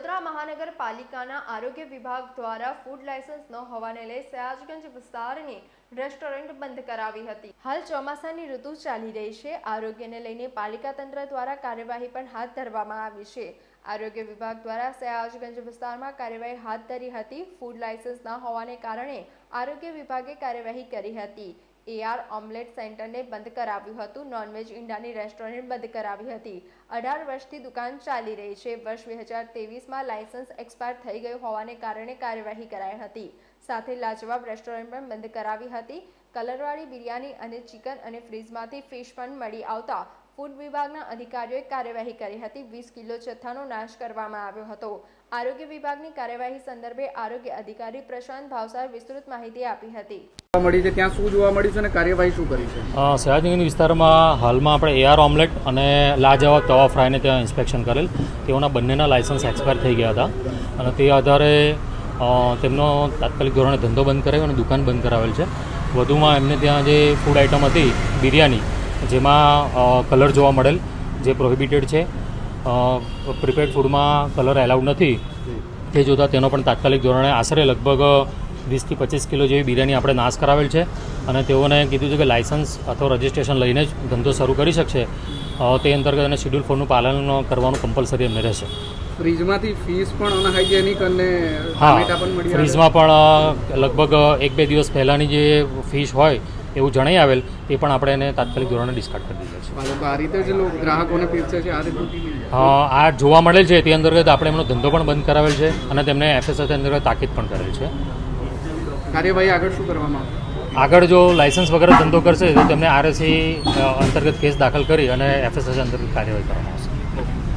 વડોદરા મહાનગરપાલિકાના આરોગ્ય વિભાગ દ્વારા ફૂડ લાયસન્સ ન હોવાને લઈ સયાજગંજ વિસ્તારની રેસ્ટોરન્ટ બંધ કરાવી હતી. હાલ ચોમાસાની ઋતુ ચાલી રહી છે. આરોગ્યને લઈને પાલિકા તંત્ર દ્વારા કાર્યવાહી પણ હાથ ધરવામાં આવી છે. આરોગ્ય વિભાગ દ્વારા સયાજગંજ વિસ્તારમાં કાર્યવાહી હાથ ધરી હતી. ફૂડ લાયસન્સ ન હોવાને કારણે આરોગ્ય વિભાગે કાર્યવાહી કરી હતી. એઆર ઓમલેટ સેન્ટરને બંધ કરાવ્યું હતું. નોનવેજ ઈંડાની રેસ્ટોરન્ટ બંધ કરાવી હતી. અઢાર વર્ષથી દુકાન ચાલી રહી છે. વર્ષ બે હજાર તેવીસમાં લાયસન્સ એક્સપાયર થઈ ગયું હોવાને કારણે કાર્યવાહી કરાઈ હતી. સાથે લાજવાબ રેસ્ટોરન્ટ પણ બંધ કરાવી હતી. કલરવાળી બિરયાની અને ચિકન અને ફ્રીજમાંથી ફિશ પણ મળી આવતા ફૂડ વિભાગના અધિકારીઓએ કાર્યવાહી કરી હતી. વીસ કિલો જથ્થાનો નાશ કરવામાં આવ્યો હતો. આરોગ્ય વિભાગની કાર્યવાહી સંદર્ભે આરોગ્ય અધિકારી પ્રશાંત ભાવસાર વિસ્તૃત માહિતી આપી હતી. જોવા મળી છે. ત્યાં શું જોવા મળ્યું છે અને કાર્યવાહી શું કરી છે? સયાજીગંજ વિસ્તારમાં હાલમાં આપણે એઆર ઓમલેટ અને લાજવાબ તવા ફ્રાયને ત્યાં ઇન્સ્પેક્શન કરેલ. તેઓના બંનેના લાયસન્સ એક્સપાયર થઈ ગયા હતા. અને તે આધારે તેમનો તાત્કાલિક ધોરણે ધંધો બંધ કરાવ્યો અને દુકાન બંધ કરાવેલ છે. વધુમાં એમને ત્યાં જે ફૂડ આઇટમ હતી બિરયાની જેમાં કલર જોવા મળેલ જે પ્રોહિબિટેડ છે. પ્રિપેડ ફૂડમાં કલર એલાઉડ નથી. તે જોતાં તેનો પણ તાત્કાલિક ધોરણે આશરે લગભગ વીસથી પચીસ કિલો જેવી બિરયાની આપણે નાશ કરાવેલ છે. અને તેઓને કીધું છે કે લાયસન્સ અથવા રજિસ્ટ્રેશન લઈને જ ધંધો શરૂ કરી શકશે. તે અંતર્ગત અને શેડ્યુલ ફોરનું પાલન કરવાનું કમ્પલસરી એમને રહેશે. ફ્રીજમાંથી ફીસ પણ અનહાઇજેનિક અને હા ફ્રીજમાં પણ લગભગ એક બે દિવસ પહેલાંની જે ફિશ હોય એવું જણાઈ આવેલ તે પણ આપણે એને તાત્કાલિક ધોરણે ડિસ્કાર્ડ કરી દીધા છે. ગ્રાહકોને પીરસે આ જોવા મળેલ છે તે અંતર્ગત આપણે એમનો ધંધો પણ બંધ કરાવેલ છે અને તેમને એફએસએસ અંતર્ગત તાકીદ પણ કરેલ છે. કાર્યવાહી આગળ શું કરવામાં આગળ જો લાયસન્સ વગર ધંધો કરશે તો તેમને આરએસી અંતર્ગત કેસ દાખલ કરી અને એફએસએસ અંતર્ગત કાર્યવાહી કરવામાં આવશે.